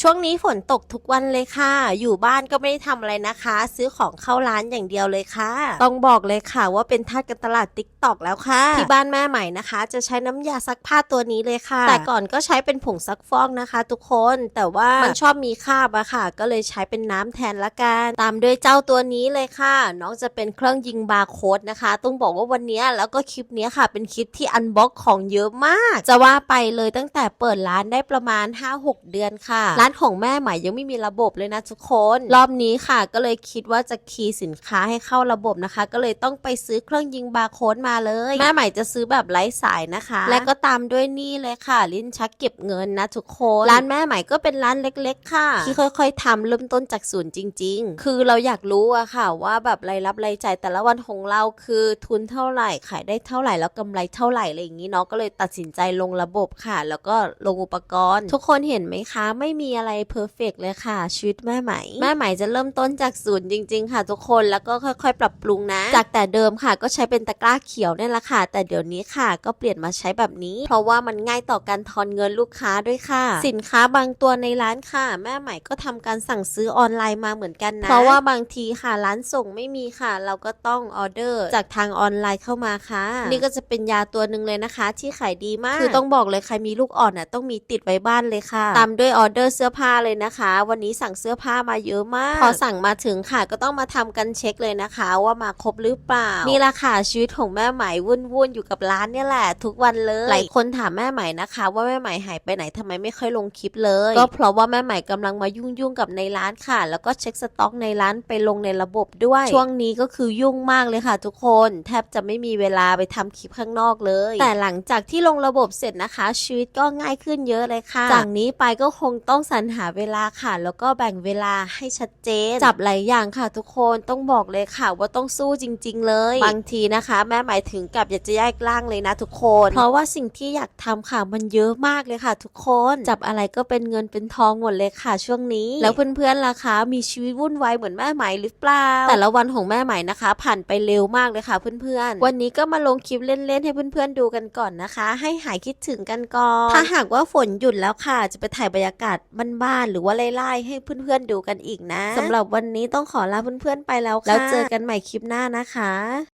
ช่วงนี้ฝนตกทุกวันเลยค่ะ อยู่บ้านก็ไม่ได้ทำอะไรนะคะ ซื้อของเข้าร้านอย่างเดียวเลยค่ะ ต้องบอกเลยค่ะว่าเป็นทาสกันตลาดติ๊กตอกแล้วค่ะ ที่บ้านแม่ใหม่นะคะ จะใช้น้ำยาซักผ้าตัวนี้เลยค่ะ แต่ก่อนก็ใช้เป็นผงซักฟอกนะคะ ทุกคน แต่ว่ามันชอบมีคราบอะค่ะ ก็เลยใช้เป็นน้ำแทนละกัน ตามด้วยเจ้าตัวนี้เลยค่ะ น้องจะเป็นเครื่องยิงบาร์โค้ดนะคะ ต้องบอกว่าวันนี้แล้วก็คลิปนี้ค่ะ เป็นคลิปที่อันบ็อกของเยอะมาก จะว่าไปเลยตั้งแต่เปิดร้านได้ประมาณ 5-6 เดือนค่ะร้านของแม่ใหม่ยังไม่มีระบบเลยนะทุกคน รอบนี้ค่ะ ก็เลยคิดว่าจะคีย์สินค้าให้เข้าระบบนะคะ ก็เลยต้องไปซื้อเครื่องยิงบาร์โค้ดมาเลย แม่ใหม่จะซื้อแบบไร้สายนะคะ และก็ตามด้วยนี่เลยค่ะ ลิ้นชักเก็บเงินนะทุกคนร้านแม่ใหม่ก็เป็นร้านเล็ก ๆ ค่ะ ที่ค่อยๆทำเริ่มต้นจากศูนย์จริง ๆ คือเราอยากรู้อะค่ะ ว่าแบบรายรับรายจ่ายแต่ละวันของเราคือทุนเท่าไหร่ขายได้เท่าไหร่แล้วกำไรเท่าไหร่อะไรอย่างนี้เนาะก็เลยตัดสินใจลงระบบค่ะ แล้วก็ลงอุปกรณ์ ทุกคนเห็นไหมคะ ไม่มีอะไรเพอร์เฟกเลยค่ะชีวิตแม่ไหมแม่ไหมจะเริ่มต้นจากศูนย์จริง ๆ ค่ะ ทุกคนแล้วก็ค่อย ๆ ปรับปรุงนะ จากแต่เดิมค่ะก็ใช้เป็นตะกร้าเขียวนี่แหละค่ะ แต่เดี๋ยวนี้ค่ะ ก็เปลี่ยนมาใช้แบบนี้ เพราะว่ามันง่ายต่อการทอนเงินลูกค้าด้วยค่ะ สินค้าบางตัวในร้านค่ะ แม่ใหม่ก็ทำการสั่งซื้อออนไลน์มาเหมือนกันนะเพราะว่าบางทีค่ะร้านส่งไม่มีค่ะ เราก็ต้องออเดอร์ จากทางออนไลน์เข้ามาค่ะ นี่ก็จะเป็นยาตัวหนึ่งเลยนะคะ ที่ขายดีมากคือต้องบอกเลยใครมีลูกอ่อนน่ะต้องมีติดไว้บ้านเลยค่ะ ตามด้วยออเดอร์เสื้อผ้าเลยนะคะ วันนี้สั่งเสื้อผ้ามาเยอะมาก พอสั่งมาถึงค่ะก็ต้องมาทำกันเช็คเลยนะคะ ว่ามาครบหรือเปล่า นี่ละค่ะชีวิตของแม่ไหมวุ่นๆอยู่กับร้านเนี่ยแหละ ทุกวันเลยหลายคนถามแม่ไหมนะคะ ว่าแม่ไหมหายไปไหนทำไมไม่ค่อยลงคลิปเลย ก็เพราะว่าแม่ไหมกำลังมายุ่งๆกับในร้านค่ะ แล้วก็เช็คสต็อกในร้านไปลงในระบบด้วย ช่วงนี้ก็คือยุ่งมากเลยค่ะ ทุกคน แทบจะไม่มีเวลาไปทำคลิปข้างนอกเลย แต่หลังจากที่ลงระบบเสร็จนะคะชีวิตก็ง่ายขึ้นเยอะเลยค่ะจากนี้ไปก็คงต้องสรรหาเวลาค่ะ แล้วก็แบ่งเวลาให้ชัดเจน จับหลายอย่างค่ะ ทุกคนต้องบอกเลยค่ะ ว่าต้องสู้จริง ๆ เลย บางทีนะคะ แม่หมายถึงกับอยากจะแยกร่างเลยนะ ทุกคน เพราะว่าสิ่งที่อยากทำค่ะมันเยอะมากเลยค่ะ ทุกคนจับอะไรก็เป็นเงินเป็นทองหมดเลยค่ะ ช่วงนี้ แล้วเพื่อนๆล่ะคะมีชีวิตวุ่นวายเหมือนแม่หมายหรือเปล่า แต่ละวันของแม่หมายนะคะ ผ่านไปเร็วมากเลยค่ะ เพื่อนๆ วันนี้ก็มาลงคลิปเล่นๆให้เพื่อนๆดูกันก่อนนะคะ ให้หายคิดถึงกันก่อน ถ้าหากว่าฝนหยุดแล้วค่ะ จะไปถ่ายบรรยากาศบันบ้านๆหรือว่าไล่ๆให้เพื่อนๆดูกันอีกนะสำหรับวันนี้ต้องขอลาเพื่อนๆไปแล้วค่ะแล้วเจอกันใหม่คลิปหน้านะคะ